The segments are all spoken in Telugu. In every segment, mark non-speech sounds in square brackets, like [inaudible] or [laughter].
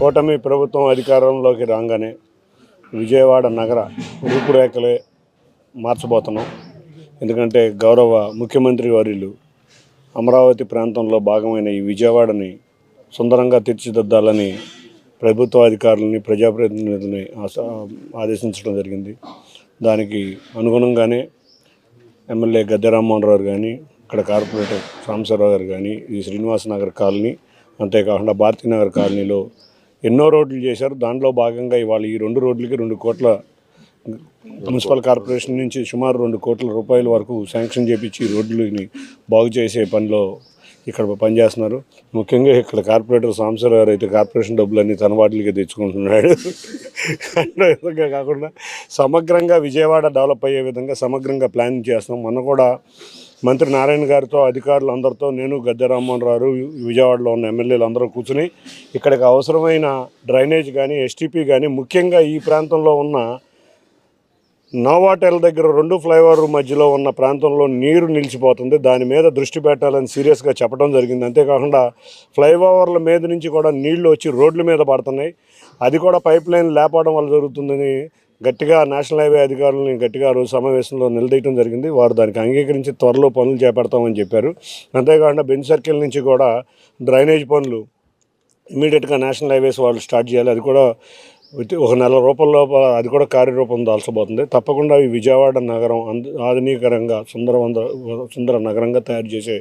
కూటమి ప్రభుత్వం అధికారంలోకి రాగానే విజయవాడ నగర రూపురేఖలే మార్చబోతున్నాం. ఎందుకంటే గౌరవ ముఖ్యమంత్రి వర్యులు అమరావతి ప్రాంతంలో భాగమైన ఈ విజయవాడని సుందరంగా తీర్చిదిద్దాలని ప్రభుత్వ అధికారులని ప్రజాప్రతినిధులని ఆదేశించడం జరిగింది. దానికి అనుగుణంగానే ఎమ్మెల్యే గద్దె రామ్మోహన్ రావు కానీ ఇక్కడ కార్పొరేటర్ సాంబశివరావు గారు కానీ ఈ శ్రీనివాస నగర్ కాలనీ అంతేకాకుండా భారతీనగర్ కాలనీలో ఎన్నో రోడ్లు చేశారు. దాంట్లో భాగంగా ఇవాళ ఈ రెండు రోడ్లకి రెండు కోట్ల మున్సిపల్ కార్పొరేషన్ నుంచి సుమారు రెండు కోట్ల రూపాయల వరకు శాంక్షన్ చేపించి ఈ రోడ్లని బాగు చేసే పనిలో ఇక్కడ పనిచేస్తున్నారు. ముఖ్యంగా ఇక్కడ కార్పొరేటర్ సాంసర్ గారు అయితే కార్పొరేషన్ డబ్బులన్నీ తన వాటికి తెచ్చుకుంటున్నాడు. [laughs] విధంగా కాకుండా సమగ్రంగా విజయవాడ డెవలప్ అయ్యే విధంగా సమగ్రంగా ప్లానింగ్ చేస్తాం మొన్న కూడా మంత్రి నారాయణ గారితో అధికారులు అందరితో నేను గద్దె రామ్మోహన్ రావు విజయవాడలో ఉన్న ఎమ్మెల్యేలు అందరూ కూర్చుని ఇక్కడికి అవసరమైన డ్రైనేజ్ కానీ ఎస్టీపీ కానీ ముఖ్యంగా ఈ ప్రాంతంలో ఉన్న నోవాటెల్ దగ్గర రెండు ఫ్లైఓవర్ మధ్యలో ఉన్న ప్రాంతంలో నీరు నిలిచిపోతుంది. దాని మీద దృష్టి పెట్టాలని సీరియస్గా చెప్పడం జరిగింది. అంతేకాకుండా ఫ్లైఓవర్ల మీద నుంచి కూడా నీళ్ళు వచ్చి రోడ్ల మీద పడుతున్నాయి. అది కూడా పైప్ లైన్ లేపడం వల్ల జరుగుతుందని గట్టిగా నేషనల్ హైవే అధికారులను గట్టిగా రోజు సమావేశంలో నిలదీయడం జరిగింది. వారు దానికి అంగీకరించి త్వరలో పనులు చేపడతామని చెప్పారు. అంతేకాకుండా బెంచ్ సర్కిల్ నుంచి కూడా డ్రైనేజ్ పనులు ఇమీడియట్గా నేషనల్ హైవేస్ వాళ్ళు స్టార్ట్ చేయాలి. అది కూడా ఒక నెల రూపంలో అది కూడా కార్యరూపం దాల్చబోతుంది. తప్పకుండా ఈ విజయవాడ నగరం అంద ఆధునీకరంగా సుందరవంద సుందర నగరంగా తయారు చేసే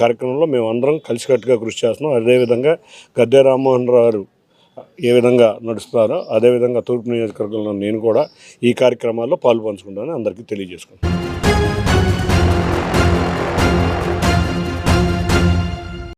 కార్యక్రమంలో మేము అందరం కలిసికట్టుగా కృషి చేస్తున్నాం. అదేవిధంగా గద్దె రామ్మోహన్ రావు గారు ఏ విధంగా నడుస్తారో అదేవిధంగా తూర్పు నియోజకవర్గంలో నేను కూడా ఈ కార్యక్రమాల్లో పాల్పంచుకుంటానని అందరికీ తెలియజేసుకుంటాను